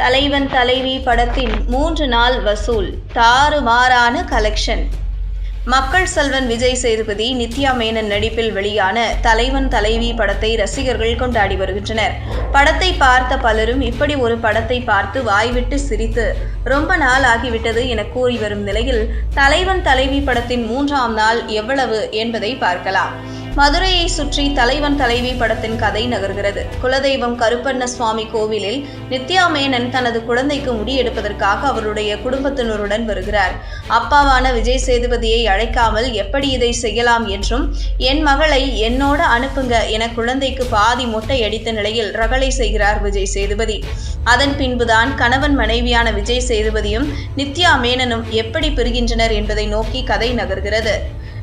தலைவன் தலைவி படத்தின் மூன்று நாள் வசூல் தாறுமாறான கலெக்ஷன் மக்கள் செல்வன் விஜய் சேதுபதி நித்யா மேனன் நடிப்பில் வெளியான தலைவன் தலைவி படத்தை ரசிகர்கள் கொண்டாடி வருகின்றனர். படத்தை பார்த்த பலரும் இப்படி ஒரு படத்தை பார்த்து வாய்விட்டு சிரித்து ரொம்ப நாள் ஆகிவிட்டது என கூறி வரும் நிலையில் தலைவன் தலைவி படத்தின் மூன்றாம் நாள் எவ்வளவு என்பதை பார்க்கலாம். மதுரையை சுற்றி தலைவன் தலைவி படத்தின் கதை நகர்கிறது. குலதெய்வம் கருப்பண்ண சுவாமி கோவிலில் நித்யா மேனன் தனது குழந்தைக்கு முடி எடுப்பதற்காக அவருடைய குடும்பத்தினருடன் வருகிறார். அப்பாவான விஜய் சேதுபதியை அழைக்காமல் எப்படி இதை செய்யலாம் என்றும் என் மகளை என்னோட அனுப்புங்க. என குழந்தைக்கு பாதி மொட்டை அடித்த நிலையில் ரகளை செய்கிறார் விஜய் சேதுபதி. அதன் பின்புதான் கணவன் மனைவியான விஜய் சேதுபதியும் நித்யா மேனனும் எப்படி பிரிகின்றனர் என்பதை நோக்கி கதை நகர்கிறது.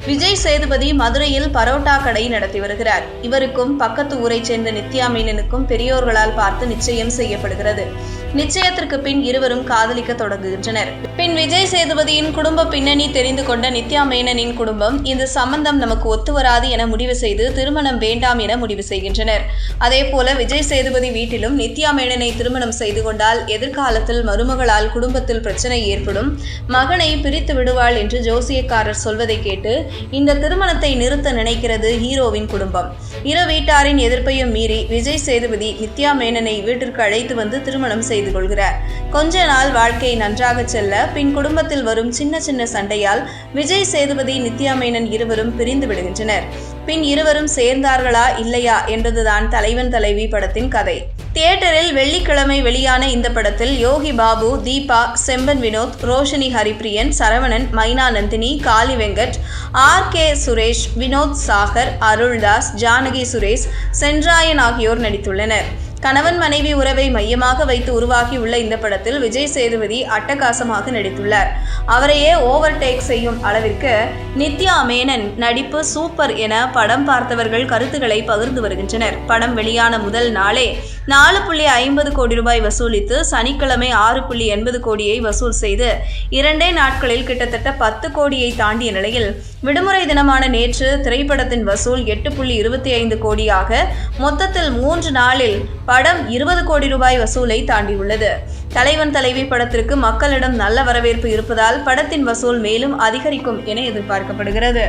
விஜய் சேதுபதி மதுரையில் பரோட்டா கடை நடத்தி வருகிறார். இவருக்கும் பக்கத்து ஊரை சேர்ந்த நித்யா மேனனுக்கும் பெரியோர்களால் பார்த்து நிச்சயம் செய்யப்படுகிறது. நிச்சயத்திற்கு பின் இருவரும் காதலிக்க தொடங்குகின்றனர். பின் விஜய் சேதுபதியின் குடும்ப பின்னணி தெரிந்து கொண்ட நித்யா மேனனின் குடும்பம் இந்த சம்பந்தம் நமக்கு ஒத்து வராது என முடிவு செய்து திருமணம் வேண்டாம் என முடிவு செய்கின்றனர். அதேபோல விஜய் சேதுபதி வீட்டிலும் நித்யா மேனனை திருமணம் செய்து கொண்டால் எதிர்காலத்தில் மருமகளால் குடும்பத்தில் பிரச்சனை ஏற்படும். மகனை பிரித்து விடுவாள் என்று ஜோசியக்காரர் சொல்வதை கேட்டு இந்த திருமணத்தை நிறுத்த நினைக்கிறது ஹீரோவின் குடும்பம். இரு வீட்டாரின் எதிர்ப்பையும் மீறி விஜய் சேதுபதி நித்யா மேனனை வீட்டிற்கு அழைத்து வந்து திருமணம் செய்து கொள்கிறார். கொஞ்ச நாள் வாழ்க்கை நன்றாக செல்ல பின் குடும்பத்தில் வரும் சின்ன சின்ன சண்டையால் விஜய் சேதுபதி நித்யா மேனன் இருவரும் பிரிந்து விடுகின்றனர். பின் இருவரும் சேர்ந்தார்களா இல்லையா என்பதுதான் தலைவன் தலைவி படத்தின் கதை. தியேட்டரில் வெள்ளிக்கிழமை வெளியான இந்த படத்தில் யோகி பாபு தீபா செம்பன் வினோத் ரோஷினி ஹரிப்ரியன் சரவணன் மைனா நந்தினி காளி வெங்கட் ஆர் கே சுரேஷ் வினோத் சாகர் அருள்தாஸ் ஜானகி சுரேஷ் சென்றாயன் ஆகியோர் நடித்துள்ளனர். கணவன் மனைவி உறவை மையமாக வைத்து உருவாகியுள்ள இந்த படத்தில் விஜய் சேதுபதி அட்டகாசமாக நடித்துள்ளார். அவரையே ஓவர் டேக் செய்யும் அளவிற்கு நித்யா மேனன் நடிப்பு சூப்பர் என படம் பார்த்தவர்கள் கருத்துக்களை பகிர்ந்து வருகின்றனர். படம் வெளியான முதல் நாளே நாலு புள்ளி ஐம்பது கோடி ரூபாய் வசூலித்து சனிக்கிழமை ஆறு புள்ளி எண்பது கோடியை வசூல் செய்து இரண்டே நாட்களில் கிட்டத்தட்ட பத்து கோடியை தாண்டிய நிலையில் விடுமுறை தினமான நேற்று திரைப்படத்தின் வசூல் எட்டு புள்ளி இருபத்தி ஐந்து கோடியாக மொத்தத்தில் மூன்று நாளில் படம் இருபது கோடி ரூபாய் வசூலை தாண்டியுள்ளது. தலைவன் தலைவி படத்திற்கு மக்களிடம் நல்ல வரவேற்பு இருப்பதால் படத்தின் வசூல் மேலும் அதிகரிக்கும் என எதிர்பார்க்கப்படுகிறது.